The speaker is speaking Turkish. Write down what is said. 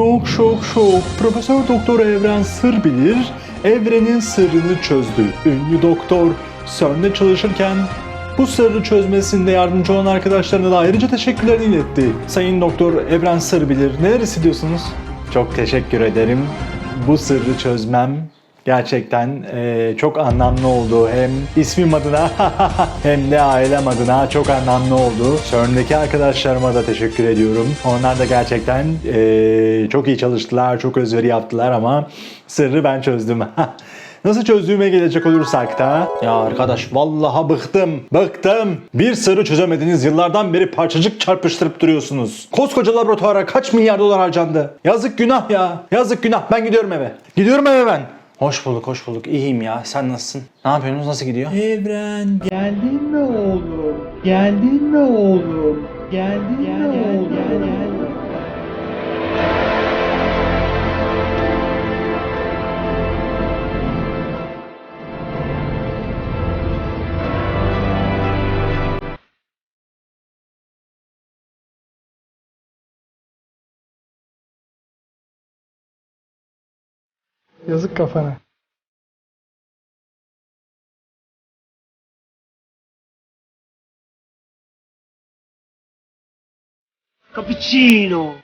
Şok şok şok. Profesör Doktor Evren Sır bilir. Evrenin sırrını çözdü. Ünlü doktor CERN'de çalışırken bu sırrı çözmesinde yardımcı olan arkadaşlarına da ayrıca teşekkürlerini iletti. Sayın Doktor Evren Sır bilir. Neler hissediyorsunuz? Çok teşekkür ederim. Bu sırrı çözmem gerçekten eee, çok anlamlı oldu. Hem ismim adına hem de ailem adına çok anlamlı oldu. CERN'deki arkadaşlarıma da teşekkür ediyorum. Onlar da gerçekten eee, çok iyi çalıştılar, çok özveri yaptılar ama sırrı ben çözdüm. Nasıl çözdüğüme gelecek olursak da ya arkadaş vallahi bıktım bıktım bir sırrı çözemediniz yıllardan beri parçacık çarpıştırıp duruyorsunuz koskoca laboratuvara kaç milyar dolar harcandı yazık günah ya yazık günah ben gidiyorum eve gidiyorum eve ben Hoş bulduk, hoş bulduk. İyiyim ya. Sen nasılsın? Ne yapıyorsunuz? Nasıl gidiyor? Evren geldin mi oğlum? Geldin mi oğlum? Geldin mi oğlum? Yazık kafana. Cappuccino.